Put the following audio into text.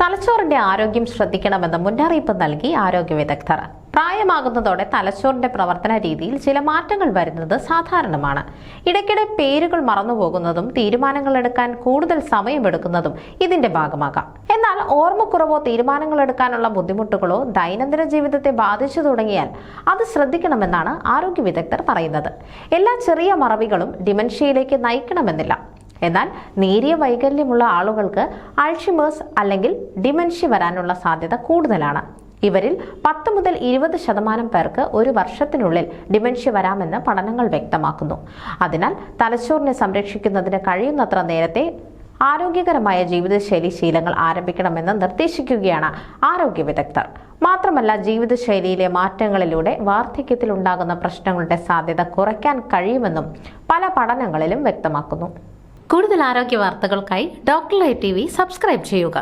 തലച്ചോറിന്റെ ആരോഗ്യം ശ്രദ്ധിക്കണമെന്ന് മുന്നറിയിപ്പ് നൽകി ആരോഗ്യ വിദഗ്ധർ. പ്രായമാകുന്നതോടെ തലച്ചോറിന്റെ പ്രവർത്തന രീതിയിൽ ചില മാറ്റങ്ങൾ വരുന്നത് സാധാരണമാണ്. ഇടയ്ക്കിടെ പേരുകൾ മറന്നുപോകുന്നതും തീരുമാനങ്ങൾ എടുക്കാൻ കൂടുതൽ സമയമെടുക്കുന്നതും ഇതിന്റെ ഭാഗമാകാം. എന്നാൽ ഓർമ്മക്കുറവോ തീരുമാനങ്ങൾ എടുക്കാനുള്ള ബുദ്ധിമുട്ടുകളോ ദൈനംദിന ജീവിതത്തെ ബാധിച്ചു തുടങ്ങിയാൽ അത് ശ്രദ്ധിക്കണമെന്നാണ് ആരോഗ്യ വിദഗ്ധർ പറയുന്നത്. എല്ലാ ചെറിയ മറവികളും ഡിമൻഷ്യയിലേക്ക് നയിക്കണമെന്നില്ല. എന്നാൽ നേരിയ വൈകല്യമുള്ള ആളുകൾക്ക് അൾഷിമേഴ്സ് അല്ലെങ്കിൽ ഡിമെൻഷ്യ വരാനുള്ള സാധ്യത കൂടുതലാണ്. ഇവരിൽ പത്ത് മുതൽ ഇരുപത് ശതമാനം പേർക്ക് ഒരു വർഷത്തിനുള്ളിൽ ഡിമെൻഷ്യ വരാമെന്ന് പഠനങ്ങൾ വ്യക്തമാക്കുന്നു. അതിനാൽ തലച്ചോറിനെ സംരക്ഷിക്കുന്നതിന് കഴിയുന്നത്ര നേരത്തെ ആരോഗ്യകരമായ ജീവിതശൈലി ശീലങ്ങൾ ആരംഭിക്കണമെന്ന് നിർദ്ദേശിക്കുകയാണ് ആരോഗ്യ വിദഗ്ധർ. മാത്രമല്ല ജീവിതശൈലിയിലെ മാറ്റങ്ങളിലൂടെ വാർദ്ധക്യത്തിൽ ഉണ്ടാകുന്ന പ്രശ്നങ്ങളുടെ സാധ്യത കുറയ്ക്കാൻ കഴിയുമെന്നും പല പഠനങ്ങളിലും വ്യക്തമാക്കുന്നു. കൂടുതൽ ആരോഗ്യ വാർത്തകൾക്കായി doctor live T V subscribe ചെയ്യുക